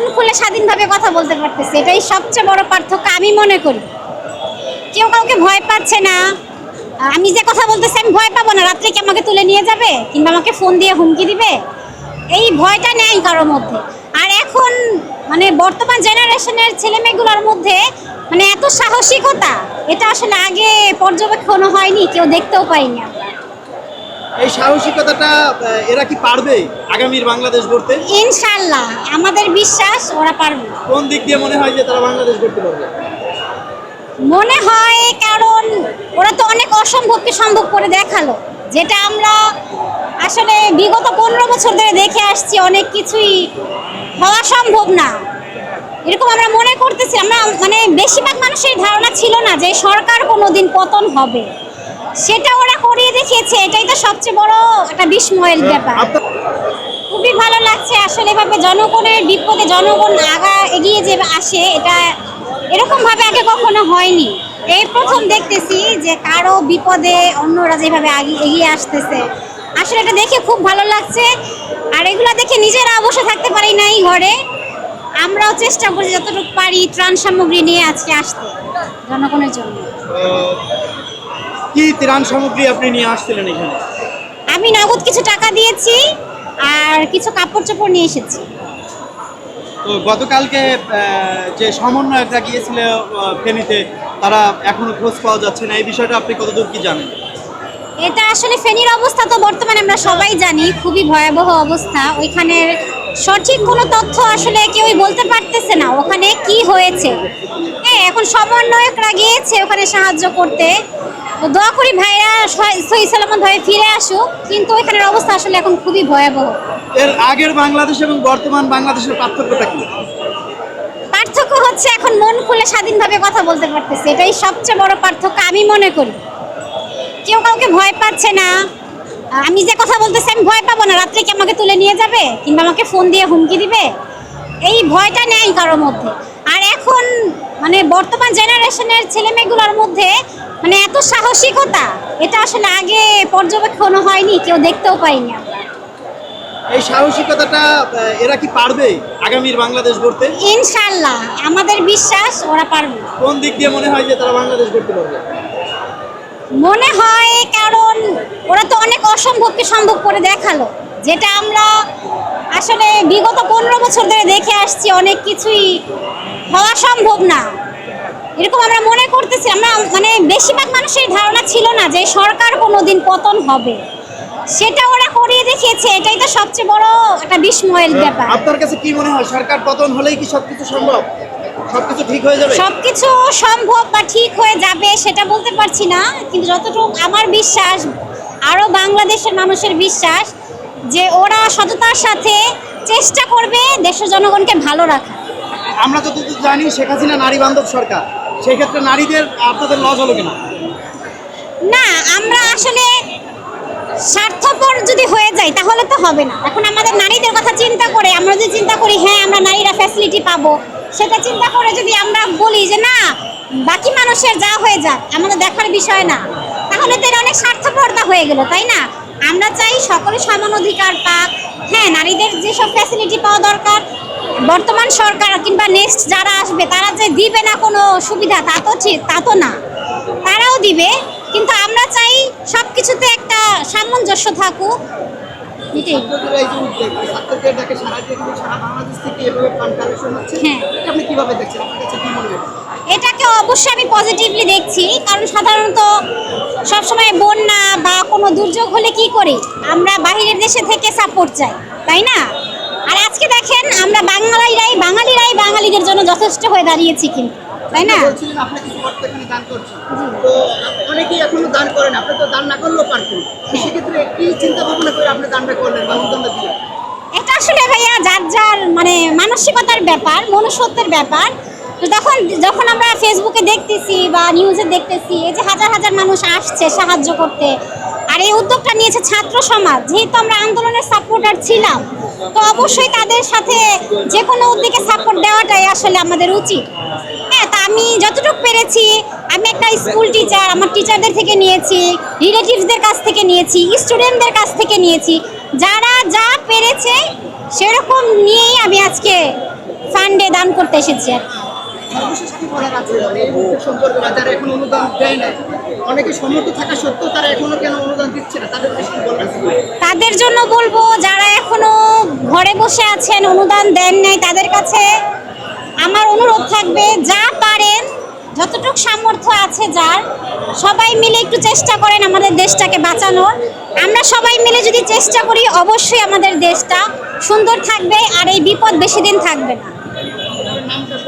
মন খুলে স্বাধীনভাবে কথা বলতে পারতেছি। এটাই সবচেয়ে বড় পার্থক্য আমি মনে করি। কেউ কাউকে ভয় পাচ্ছে না। আমি যে কথা বলতেছি, আমি ভয় পাবো না। রাত্রে কি আমাকে তুলে নিয়ে যাবে? কিংবা আমাকে ফোন দিয়ে হুমকি দিবে? এই ভয়টা নেই কারোর মধ্যে। আর এখন মানে বর্তমান জেনারেশনের ছেলেমেয়েগুলোর মধ্যে মানে এত সাহসিকতা, এটা আসলে আগে পর্যবেক্ষণও হয়নি, কেউ দেখতেও পাইনি আমরা। এই সাহসিকতাটা এরা কি পারবে আগামীর বাংলাদেশ গড়তে? ইনশাল্লাহ আমাদের বিশ্বাস ওরা পারবে। কোন দিক দিয়ে মনে হয় যে তারা বাংলাদেশ গড়তে পারবে? মনে হয় কারণ ওরা তো অনেক অসম্ভবকে সম্ভব করে দেখাল যেটা আমরা আসলে বিগত পনেরো বছর ধরে দেখে আসছি অনেক কিছুই হওয়া সম্ভব না। এরকম আমরা মনে করতেছি আমরা মানে বেশিরভাগ মানুষের ধারণা ছিল না যে সরকার কোনোদিন পতন হবে। সেটা ওরা করিয়ে দেখিয়েছে, এটাই তো সবচেয়ে বড় একটা বিস্ময়ের ব্যাপার। খুবই ভালো লাগছে আসলে এভাবে জনগণের বিপদে জনগণ আগা এগিয়ে যে আসে, এটা এরকম ভাবে আগে কখনো হয়নি। এই প্রথম দেখতেছি যে কারও বিপদে অন্যরা যেভাবে এগিয়ে আসতেছে, আসলে এটা দেখে খুব ভালো লাগছে। আর এগুলো দেখে নিজেরা অবশ্য থাকতে পারি নাই ঘরে। আমরাও চেষ্টা করছি যতটুকু পারি ত্রাণ সামগ্রী নিয়ে আজকে আসতে জনগণের জন্য। কি ত্রাণ সামগ্রী আপনি নিয়ে আসছিলেন এখানে? আমি নগদ কিছু টাকা দিয়েছি আর কিছু কাপড় চোপড় নিয়ে এসেছি। তো গতকালকে যে সমন্বয়করা গিয়েছিল ফেনীতে তারা এখনও খোঁজ পাওয়া যাচ্ছে না। এই বিষয়টা আপনি কতদূর কি জানেন? এটা আসলে ফেনীর অবস্থা তো বর্তমানে আমরা সবাই জানি খুবই ভয়াবহ অবস্থা। ওইখানের সঠিক কোনো তথ্য আসলে কেউই বলতে পারতেছে না ওখানে কি হয়েছে। হ্যাঁ এখন সমন্বয়করা গিয়েছে ওখানে সাহায্য করতে। দোয়া করি ভাইরা সহি- সহি সালামত ভাবে ফিরে আসুক। কিন্তু এখানের অবস্থা আসলে এখন খুবই ভয়াবহ। এর আগের বাংলাদেশ এবং বর্তমান বাংলাদেশের পার্থক্যটা কি? পার্থক্য হচ্ছে এখন মন খুলে স্বাধীনভাবে কথা বলতে পারতেছে। এটাই সবচেয়ে বড় পার্থক্য আমি মনে করি। কেউ কাউকে ভয় পাচ্ছে না। আমি যে কথা বলতেছি আমি ভয় পাবো না। রাত্রে কি আমাকে তুলে নিয়ে যাবে? কিংবা আমাকে ফোন দিয়ে হুমকি দিবে? এই ভয়টা নেই কারোর মধ্যে। আর এখন মানে বর্তমান জেনারেশনের ছেলেমেয়েগুলোর মধ্যে মানে এত সাহসিকতা এটা আসলে আগে পর্যবেক্ষণ হয়নি কেউ দেখতেও পাইনি আমরা। এই সাহসিকতাটা এরা কি পারবে আগামীর বাংলাদেশ গড়তে? ইনশাল্লাহ আমাদের বিশ্বাস ওরা পারবে। কোন দিক দিয়ে মনে হয় যে তারা বাংলাদেশ গড়তে পারবে? মনে হয় কারণ ওরা তো অনেক অসম্ভবকে সম্ভব করে দেখাল যেটা আমরা আসলে বিগত পনেরো বছর ধরে দেখে আসছি অনেক কিছুই হওয়া সম্ভব না। এরকম আমরা মনে করতেছি আমরা মানে বেশিরভাগ মানুষের ধারণা ছিল না যে সরকার কোনোদিন পতন হবে। সেটা ওরা করিয়ে দেখিয়েছে এটাই তো সবচেয়ে বড় একটা বিস্ময়ের ব্যাপার। আপনার কাছে কি মনে হয় সরকার পতন হলেই কি সবকিছু সম্ভব? সবকিছু ঠিক হয়ে যাবে? সবকিছু সম্ভব বা ঠিক হয়ে যাবে সেটা বলতে পারছি না কিন্তু যতটুকু আমার বিশ্বাস আরও বাংলাদেশের মানুষের বিশ্বাস যে ওরা সততার সাথে চেষ্টা করবে দেশের জনগণকে ভালো রাখা আমরা যতদূর জানি শেখ হাসিনা নারী বান্ধব সরকার। সেই ক্ষেত্রে নারীদের আপনাদের লজ হলো কিনা? না আমরা আসলে স্বার্থপর যদি হয়ে যায় তাহলে তো হবে না। এখন আমাদের নারীদের কথা চিন্তা করে আমরা যদি চিন্তা করি হ্যাঁ আমরা নারীরা ফ্যাসিলিটি পাবো সেটা চিন্তা করে যদি আমরা বলি যে না বাকি মানুষের যা হয়ে যাক আমাদের দেখার বিষয় না। তাহলে তো অনেক স্বার্থপরতা হয়ে গেল তাই না? আমরা চাই সকলে সমান অধিকার পাক। হ্যাঁ নারীদের যেসব ফ্যাসিলিটি পাওয়া দরকার বর্তমান সরকার কিংবা নেক্সট যারা আসবে তারা যে দিবে না কোনো সুবিধা তা তো ঠিক তা তো না। তারাও দিবে কিন্তু আমরা চাই সব কিছুতে একটা সামঞ্জস্য থাকুক। হ্যাঁ। হয় এটাকে অবশ্যই আমি পজিটিভলি দেখছি কারণ সাধারণত সবসময় বন্যা বা কোনো দুর্যোগ হলে কি করি? আমরা বাহিরের দেশে থেকে সাপোর্ট চাই তাই না? আর আজকে দেখেন আমরা বাঙালিরাই বাঙালিরাই বাঙালিদের জন্য যথেষ্ট হয়ে দাঁড়িয়েছি কিন্তু তাই না? বলছিলেন আপনি কিছু অর্থ এখানে দান করছেন তো অনেকেই এখনও দান করেন আপনি তো দান না করলেও পারতেন। সেক্ষেত্রে কি চিন্তা ভাবনা করে আপনি দানটা করলেন বা অনুদানটা দিলেন? এটা আসলে ভাইয়া যার যার মানে মানসিকতার ব্যাপার মনুষ্যত্বের ব্যাপার তো তখন যখন আমরা ফেসবুকে দেখতেছি বা নিউজে দেখতেছি, এই যে হাজার হাজার মানুষ আসছে সাহায্য করতে, আর এই উদ্যোগটা নিয়েছে ছাত্র সমাজ, যেহেতু আমরা আন্দোলনের সাপোর্টার ছিলাম, তো অবশ্যই তাদের সাথে যে কোনো উদ্যোগে সাপোর্ট দেওয়াটাই আসলে আমাদের উচিত হ্যাঁ তা আমি যতটুকু পেরেছি, আমি একটা স্কুল টিচার আমার টিচারদের থেকে নিয়েছি রিলেটিভসদের কাছ থেকে নিয়েছি স্টুডেন্টদের কাছ থেকে নিয়েছি, যারা যা পেরেছে, সেরকম নিয়েই আমি আজকে ফান্ডে দান করতে এসেছি আর। সর্বশেষ কি বলার আছে সম্পর্কে যারা এখন অনুদান দেয় না অনেকে সমর্থ থাকা সত্ত্বেও তারা এখনও কেন অনুদান দিচ্ছে না? তাদের বলার তাদের জন্য বলব, যারা এখনও ঘরে বসে আছেন, অনুদান দেন নাই, তাদের কাছে আমার অনুরোধ থাকবে, যা পারেন, যতটুক সামর্থ্য আছে যার, সবাই মিলে একটু চেষ্টা করেন আমাদের দেশটাকে বাঁচানোর। আমরা সবাই মিলে যদি চেষ্টা করি, অবশ্যই আমাদের দেশটা সুন্দর থাকবে, আর এই বিপদ বেশি দিন থাকবে না।